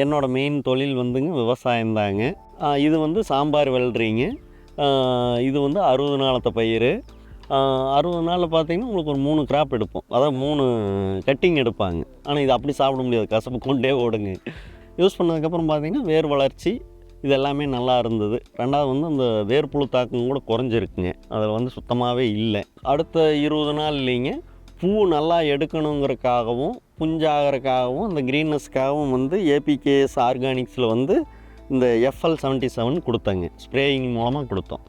என்னோட மெயின் தொழில் வந்துங்க விவசாயம் தாங்க இது வந்து சாம்பார் வெல்றீங்க. இது வந்து அறுபது நாளத்த பயிர். அறுபது நாளில் பார்த்தீங்கன்னா உங்களுக்கு ஒரு மூணு கிராப் எடுப்போம். அதாவது மூணு கட்டிங் எடுப்பாங்க. ஆனால் இது அப்படி சாப்பிட முடியாது. கசப்பு கொண்டே ஓடுங்க. யூஸ் பண்ணதுக்கப்புறம் பார்த்தீங்கன்னா வேர் வளர்ச்சி இது எல்லாமே நல்லா இருந்தது. ரெண்டாவது வந்து அந்த வேர்ப்புழு தாக்கம் கூட குறைஞ்சிருக்குங்க. அதில் வந்து சுத்தமாகவே இல்லை. அடுத்த இருபது நாள் இல்லைங்க. பூ நல்லா எடுக்கணுங்கிறதுக்காகவும் புஞ்சாகிறதுக்காகவும் இந்த க்ரீன்னஸ்க்காகவும் வந்து ஏபிகேஎஸ் ஆர்கானிக்ஸில் வந்து இந்த எஃப்எல் செவன்ட்டி செவன் கொடுத்தங்க. ஸ்ப்ரேயிங் மூலமாக கொடுத்தோம்.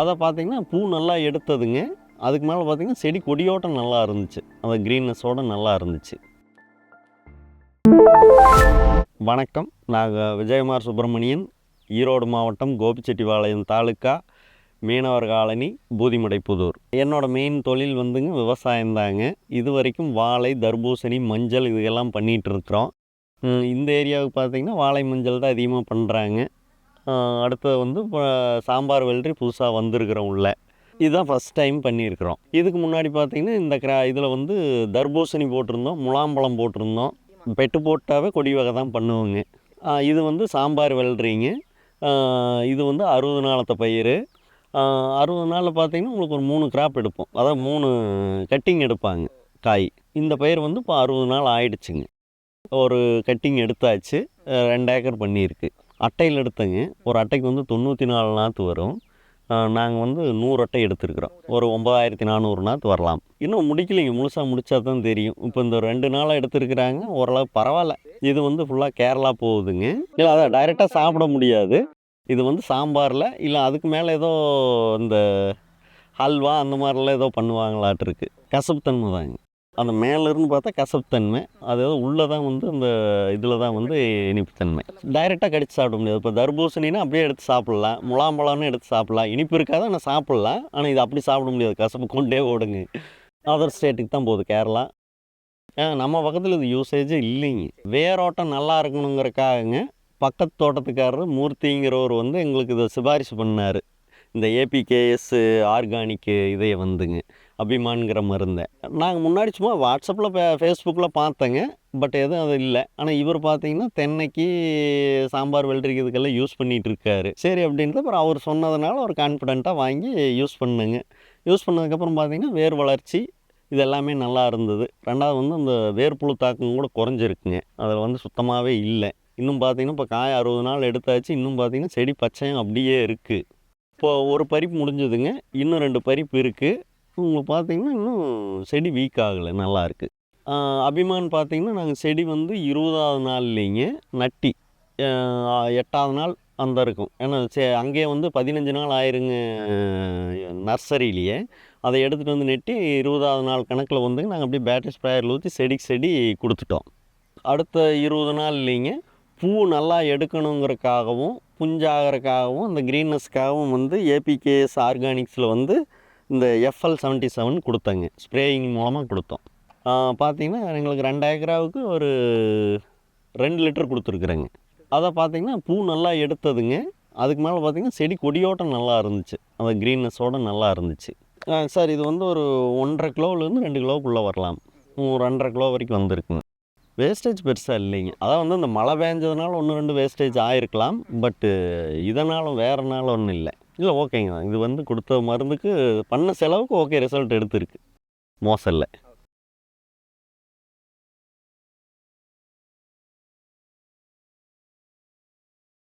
அதை பார்த்திங்கன்னா பூ நல்லா எடுத்ததுங்க. அதுக்கு மேலே பார்த்தீங்கன்னா செடி கொடியோட்டம் நல்லா இருந்துச்சு. அந்த க்ரீன்னஸோடு நல்லா இருந்துச்சு. வணக்கம். நாங்கள் விஜயகுமார் சுப்பிரமணியன் ஈரோடு மாவட்டம் கோபிச்செட்டிபாளையம் தாலுக்கா மீனவர் காலனி பூதிமடைப்புதூர் என்னோடய மெயின் தொழில் வந்துங்க விவசாயம் தாங்க. இது வரைக்கும் வாழை தர்பூசணி மஞ்சள் இதெல்லாம் பண்ணிகிட்ருக்குறோம் இந்த ஏரியாவுக்கு பார்த்தீங்கன்னா வாழை மஞ்சள் தான் அதிகமாக பண்ணுறாங்க அடுத்தது வந்து இப்போ சாம்பார் வெள்ளரி புதுசாக வந்திருக்கிறோம் உள்ள. இதுதான் ஃபஸ்ட் டைம் பண்ணியிருக்கிறோம். இதுக்கு முன்னாடி பார்த்திங்கன்னா இந்த கிரா இதில் வந்து தர்பூசணி போட்டிருந்தோம் முலாம்பழம் போட்டிருந்தோம். பெட்டு போட்டாவே கொடி வகை தான் பண்ணுவோங்க. இது வந்து சாம்பார் வெள்ளரிங்க. இது வந்து அறுபது நாளத்த பயிர் அறுபது நாளில் பார்த்தீங்கன்னா உங்களுக்கு ஒரு மூணு கிராப் எடுப்போம். அதாவது மூணு கட்டிங் எடுப்பாங்க காய். இந்த பயிர் வந்து இப்போ அறுபது நாள் ஆயிடுச்சுங்க. ஒரு கட்டிங் எடுத்தாச்சு ரெண்டு ஏக்கர் பண்ணியிருக்கு. அட்டையில் எடுத்தங்க. ஒரு அட்டைக்கு வந்து தொண்ணூற்றி நாலு நாற்று வரும் நாங்கள் வந்து நூறு அட்டை எடுத்துருக்குறோம். ஒரு ஒம்பதாயிரத்தி நானூறு நாற்று வரலாம். இன்னும் முடிக்கலைங்க. முழுசாக முடித்தா தான் தெரியும். இப்போ இந்த ரெண்டு நாளாக எடுத்துருக்குறாங்க. ஓரளவு பரவாயில்ல. இது வந்து ஃபுல்லாக கேரளா போகுதுங்க. இல்லை அதான் டைரெக்டாக சாப்பிட முடியாது. இது வந்து சாம்பாரில் இல்லை அதுக்கு மேலே ஏதோ இந்த ஹல்வா அந்த மாதிரிலாம் ஏதோ பண்ணுவாங்களாட்டிருக்கு கசப்புத்தன்மை தாங்க. அந்த மேலேருந்து பார்த்தா கசப்புத்தன்மை அதாவது உள்ளே தான் வந்து அந்த இதில் தான் வந்து இனிப்புத்தன்மை. டைரெக்டாக கடிச்சு சாப்பிட முடியாது. இப்போ தர்பூசணின்னா அப்படியே எடுத்து சாப்பிட்லாம். முலாம்பழம்னு எடுத்து சாப்பிட்லாம். இனிப்பு இருக்காது ஆனால் சாப்பிட்லாம். ஆனால் இது அப்படி சாப்பிட முடியாது. கசப்பு கொண்டே ஓடுங்க. அதர் ஸ்டேட்டுக்கு தான் போகுது. கேரளா. நம்ம பக்கத்தில் இது யூசேஜே இல்லைங்க. வேரோட்டம் நல்லா இருக்கணுங்கிறக்காகங்க பக்கத்து தோட்டத்துக்காரர் மூர்த்திங்கிறவர் வந்து எங்களுக்கு இதை சிபாரிசு பண்ணார். இந்த ஏபிகேஎஸ் ஆர்கானிக்கு இதைய வந்துங்க. அபிமான்கிற மருந்தை. நாங்கள் முன்னாடி சும்மா வாட்ஸ்அப்பில் ஃபேஸ்புக்கில் பார்த்தேங்க. பட் எதுவும் அது இல்லை. ஆனால் இவர் பார்த்தீங்கன்னா தென்னைக்கு சாம்பார் வெள்ளரிக்கு இதுக்கெல்லாம் யூஸ் பண்ணிகிட்டு இருக்காரு சரி அப்படின்றது அப்புறம் அவர் சொன்னதுனால ஒரு கான்ஃபிடென்ட்டாக வாங்கி யூஸ் பண்ணுங்க. யூஸ் பண்ணதுக்கப்புறம் பார்த்தீங்கன்னா வேர் வளர்ச்சி இது எல்லாமே நல்லா இருந்தது. ரெண்டாவது வந்து அந்த வேர்ப்புழு தாக்கம் கூட குறைஞ்சிருக்குங்க. அதில் வந்து சுத்தமாகவே இல்லை. இன்னும் பார்த்தீங்கன்னா இப்போ காய் அறுபது நாள் எடுத்தாச்சு. இன்னும் பார்த்தீங்கன்னா செடி பச்சையும் அப்படியே இருக்குது இப்போ ஒரு பறிப்பு முடிஞ்சதுங்க. இன்னும் ரெண்டு பறிப்பு இருக்குது உங்களுக்கு பார்த்தீங்கன்னா இன்னும் செடி வீக் ஆகலை. நல்லா இருக்குது அபிமான் பார்த்தீங்கன்னா நாங்கள் செடி வந்து இருபதாவது நாள் இல்லைங்க. நட்டி. எட்டாவது நாள் அந்த இருக்கும். ஏன்னா சே அங்கேயே வந்து பதினஞ்சு நாள் ஆயிருங்க நர்சரியிலேயே. அதை எடுத்துகிட்டு வந்து நெட்டி இருபதாவது நாள் கணக்கில் வந்து நாங்கள் அப்படியே பேட்டரி ஸ்ப்ரேயரில் ஊற்றி செடிக்கு செடி கொடுத்துட்டோம். அடுத்த இருபது நாள் இல்லைங்க. பூ நல்லா எடுக்கணுங்கிறதுக்காகவும் புஞ்சாகிறதுக்காகவும் இந்த க்ரீன்னஸ்க்காகவும் வந்து ஏபிகேஎஸ் ஆர்கானிக்ஸில் வந்து இந்த எஃப்எல் செவன்ட்டி செவன் கொடுத்தங்க. ஸ்ப்ரேயிங் மூலமாக கொடுத்தோம். பார்த்திங்கன்னா பார்த்தீங்கன்னா எங்களுக்கு ரெண்டு ஏக்கராவுக்கு ஒரு ரெண்டு லிட்டர் கொடுத்துருக்குறேங்க. அதை பார்த்தீங்கன்னா பூ நல்லா எடுத்ததுங்க. அதுக்கு மேலே பார்த்தீங்கன்னா செடி கொடியோட்டம் நல்லா இருந்துச்சு. அந்த க்ரீன்னஸோடு நல்லா இருந்துச்சு. சார் இது வந்து ஒரு ஒன்றரை கிலோவிலேருந்து ரெண்டு கிலோவுக்குள்ளே வரலாம். ஒரு ரெண்டரை கிலோ வரைக்கும் வந்திருக்குங்க. வேஸ்டேஜ் பெருசாக இல்லைங்க. அதான் வந்து இந்த மழை பேஞ்சதுனால ஒன்று ரெண்டு வேஸ்டேஜ் ஆகிருக்கலாம் பட்டு இதனாலும் வேறனால ஒன்றும் இல்லை. இல்லை ஓகேங்க இது வந்து கொடுத்த மருந்துக்கு பண்ண செலவுக்கு ஓகே ரிசல்ட் எடுத்திருக்கு. மோசம் இல்லை